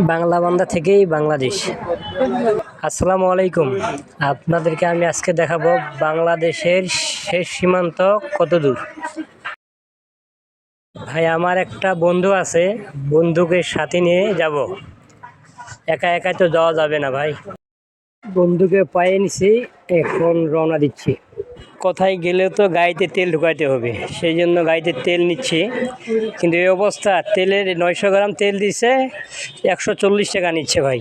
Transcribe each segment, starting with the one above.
বাংলা বান্দা থেকেই বাংলাদেশ। আসসালামু আলাইকুম। আপনাদেরকে আমি আজকে দেখাবো বাংলাদেশের শেষ সীমান্ত কত দূর। ভাই, আমার একটা বন্ধু আছে, বন্ধুকে সাথে নিয়ে যাব। একা একা তো যাওয়া যাবে না ভাই। বন্ধুকে পায়ে নিছি, এখন রওনা দিচ্ছি। কোথায় গেলেও তো গাড়িতে তেল ঢুকাইতে হবে সেই জন্য গাড়িতে তেল নিচ্ছি। কিন্তু এই অবস্থা তেলের নয়শো গ্রাম তেল দিছে একশো চল্লিশ টাকা নিচ্ছে ভাই।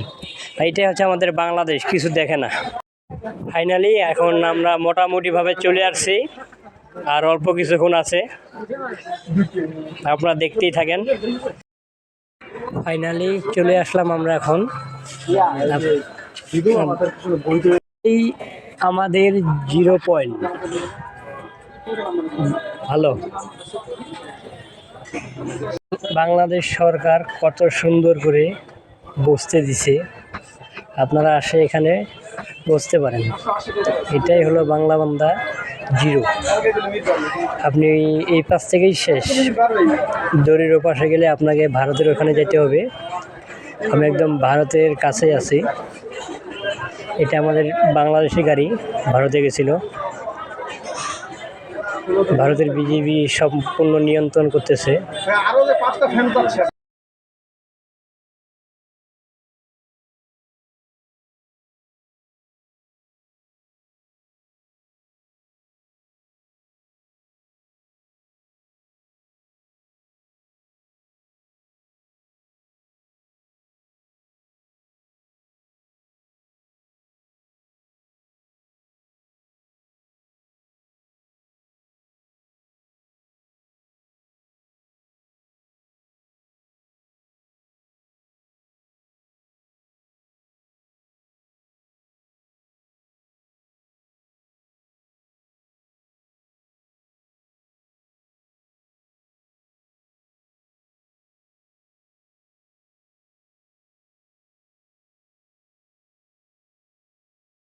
এইটাই হচ্ছে আমাদের বাংলাদেশ কিছু দেখে না। ফাইনালি এখন আমরা মোটামুটিভাবে চলে আসছি আর অল্প কিছুক্ষণ আছে। আপনারা দেখতেই থাকেন। ফাইনালি চলে আসলাম আমরা এখন। এই আমাদের জিরো পয়েন্ট ভালো। বাংলাদেশ সরকার কত সুন্দর করে বসতে দিছে। আপনারা আসে এখানে বসতে পারেন। এটাই হলো বাংলা বান্দা জিরো আপনি এই পাশ থেকেই শেষ। দড়ির ওপাশে গেলে আপনাকে ভারতের ওখানে যেতে হবে। আমি একদম ভারতের কাছেই আছি। এটা আমাদের বাংলাদেশি গাড়ি ভারতে গেছিল। ভারতের বিজেপি সম্পূর্ণ নিয়ন্ত্রণ করতেছে।